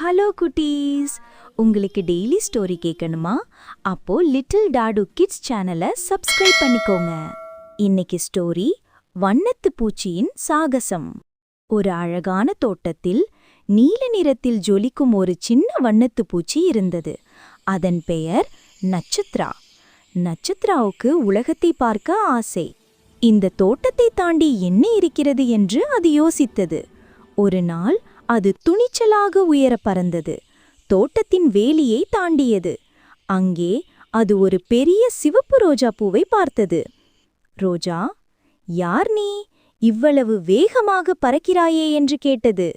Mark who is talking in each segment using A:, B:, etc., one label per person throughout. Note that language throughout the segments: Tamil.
A: ஹலோ குட்டீஸ். உங்களுக்கு டெய்லி ஸ்டோரி கேட்கணுமா? அப்போ லிட்டில் டாடு கிட்ஸ் சேனலை சப்ஸ்கிரைப் பண்ணிக்கோங்க. இன்னைக்கு ஸ்டோரி வண்ணத்து பூச்சியின் சாகசம். ஒரு அழகான தோட்டத்தில் நீல நிறத்தில் ஜொலிக்கும் ஒரு சின்ன வண்ணத்து பூச்சி இருந்தது. அதன் பெயர் நட்சத்ரா. நட்சத்ராவுக்கு உலகத்தை பார்க்க ஆசை. இந்த தோட்டத்தை தாண்டி என்ன இருக்கிறது என்று அது யோசித்தது. ஒரு நாள் அது துணிச்சலாக உயர பறந்தது. தோட்டத்தின் வேலியை தாண்டியது. அங்கே அது ஒரு பெரிய சிவப்பு ரோஜா பூவை பார்த்தது. ரோஜா யார் நீ? இவ்வளவு வேகமாக பறக்கிறாயே? என்று கேட்டது.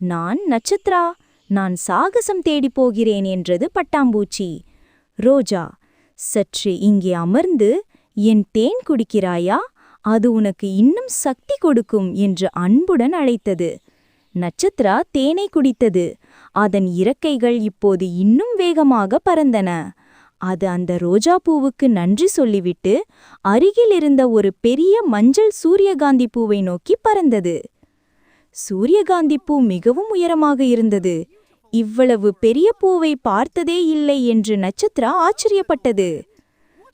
A: நான் நட்சத்திரா நான் சாகசம் தேடிப் போகிறேன் என்றது பட்டாம்பூச்சி. ரோஜா சற்று இங்கே அமர்ந்து என் தேன் குடிக்கிறாயா? அது உனக்கு இன்னும் சக்தி கொடுக்கும் என்று அன்புடன் அழைத்தது. நட்சத்திரா தேனை குடித்தது. அதன் இறக்கைகள் இப்போது இன்னும் வேகமாக பறந்தன. அது அந்த ரோஜா பூவுக்கு நன்றி சொல்லிவிட்டு அருகில் இருந்த ஒரு பெரிய மஞ்சள் சூரியகாந்தி பூவை நோக்கி பறந்தது. சூரியகாந்தி பூ மிகவும் உயரமாக இருந்தது. இவ்வளவு பெரிய பூவை பார்த்ததே இல்லை என்று நட்சத்திரா ஆச்சரியப்பட்டது.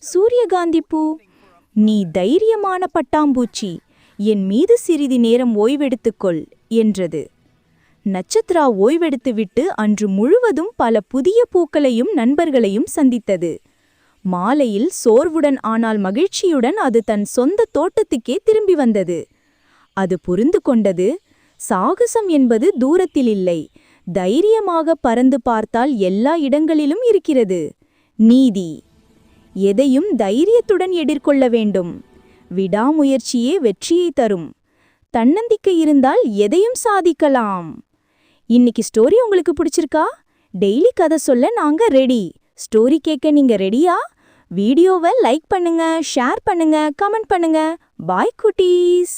A: சூரியகாந்தி பூ நீ தைரியமான பட்டாம்பூச்சி. என் மீது சிறிது நேரம் ஓய்வெடுத்துக்கொள் என்றது. நட்சத்திரா ஓய்வெடுத்துவிட்டு அன்று முழுவதும் பல புதிய பூக்களையும் நண்பர்களையும் சந்தித்தது. மாலையில் சோர்வுடன் ஆனால் மகிழ்ச்சியுடன் அது தன் சொந்த தோட்டத்துக்கே திரும்பி வந்தது. அது புரிந்து கொண்டது சாகசம் என்பது தூரத்தில் இல்லை தைரியமாக பறந்து பார்த்தால் எல்லா இடங்களிலும் இருக்கிறது. நீதி. எதையும் தைரியத்துடன் எதிர்கொள்ள வேண்டும். விடாமுயற்சியே வெற்றியை தரும். தன்னம்பிக்கை இருந்தால் எதையும் சாதிக்கலாம். இன்னைக்கு ஸ்டோரி உங்களுக்கு பிடிச்சிருக்கா? டெய்லி கதை சொல்ல நாங்க ரெடி ஸ்டோரி கேட்க நீங்க ரெடியா வீடியோவை லைக் பண்ணுங்க ஷேர் பண்ணுங்க கமெண்ட் பண்ணுங்க. பாய் குட்டீஸ்!